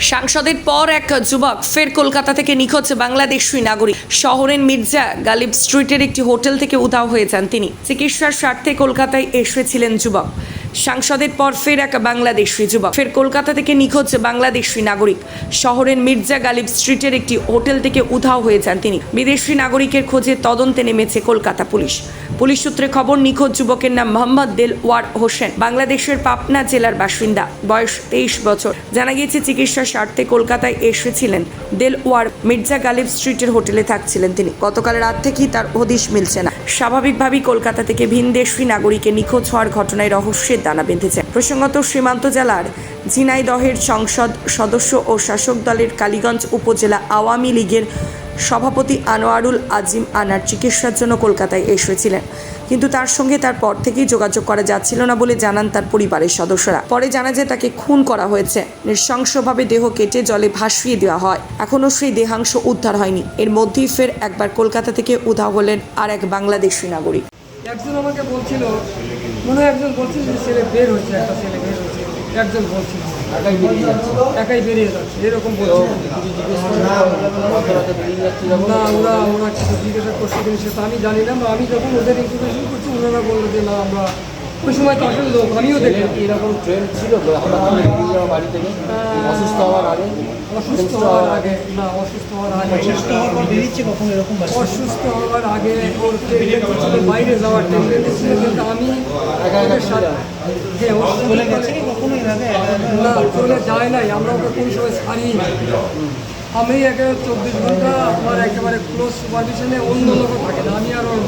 সাংসদের পর এক যুবক ফের কলকাতা থেকে নিখোঁজ বাংলাদেশি নাগরিক। শহরের মির্জা গালিব স্ট্রিটের একটি হোটেল থেকে উধাও হয়ে যান তিনি। চিকিৎসার স্বার্থে কলকাতায় এসেছিলেন যুবক। সাংসদের পর ফের এক বাংলাদেশি যুবক। ফের কলকাতা থেকে নিখোঁজ বাংলাদেশি নাগরিক। শহরের মির্জা গালিব স্ট্রিটের একটি হোটেল থেকে উধাও হয়ে যান তিনি। বিদেশি নাগরিকের খোঁজে তদন্তে নেমেছে কলকাতা পুলিশ। পুলিশ সূত্রে খবর, নিখোঁজ যুবকের নাম মোহাম্মদ দেলওয়ার হোসেন, বাংলাদেশের পাবনা জেলার বাসিন্দা। বয়স তেইশ বছর। জানা গিয়েছে, চিকিৎসার স্বার্থে কলকাতায় এসেছিলেন দেলওয়ার। মির্জা গালিব স্ট্রিটের হোটেলে থাকছিলেন তিনি। গতকাল রাত থেকেই তার হদিশ মিলছে না। স্বাভাবিকভাবেই কলকাতা থেকে ভিনদেশি নাগরিকের নিখোঁজ হওয়ার ঘটনায় রহস্যের দানা বেঁধেছে। প্রসঙ্গত, সীমান্ত জেলার ঝিনাইদহের সংসদ সদস্য ও শাসক দলের কালীগঞ্জ উপজেলা আওয়ামী লীগের সভাপতি আনোয়ারুল আজিম আনার চিকিৎসার জন্য কলকাতায় এসেছিলেন। কিন্তু তার সঙ্গে তার পর থেকেই যোগাযোগ করা যাচ্ছিল না বলে জানান তার পরিবারের সদস্যরা। পরে জানা যায়, তাকে খুন করা হয়েছে। নৃশংসভাবে দেহ কেটে জলে ভাসিয়ে দেওয়া হয়। এখনও সেই দেহাংশ উদ্ধার হয়নি। এর মধ্যেই ফের একবার কলকাতা থেকে উধাও হলেন আর এক বাংলাদেশি নাগরিক। একজন আমাকে বলছিল, মনে হয় একজন বলছিল যে ছেলে বের হয়েছে, একটা ছেলে বের হয়েছে। একজন বলছিল। একাই বেরিয়ে যাচ্ছে। একাই বেরিয়ে যাচ্ছে এরকম জিজ্ঞেস না ওরা ওরা কিছু জিজ্ঞাসা করছে কিনা সেটা আমি জানি না বা আমি যখন ওদের ইনফরমেশন করছি ওনারা বলল যে না আমরা ওই সময় তো আসলে লোক আমিও দেখি এরকম ট্রেন ছিল? যাওয়া বাড়ি থেকে। অসুস্থ হওয়ার আগে অসুস্থ হওয়ার আগে না অসুস্থ হওয়ার আগে। অসুস্থ হওয়ার বেরিয়েছে কখন? এরকম অসুস্থ হওয়ার আগে ওর বাইরে যাওয়ার টেন্ডেন্সি না চলে যায়? নাই আমরা ওকে কোন সময় ছাড়ি নাই আমি একে চব্বিশ ঘণ্টা আমার একেবারে ক্লোজ সুপারভিশনে অন্য লোকও থাকে না আমি আর ওর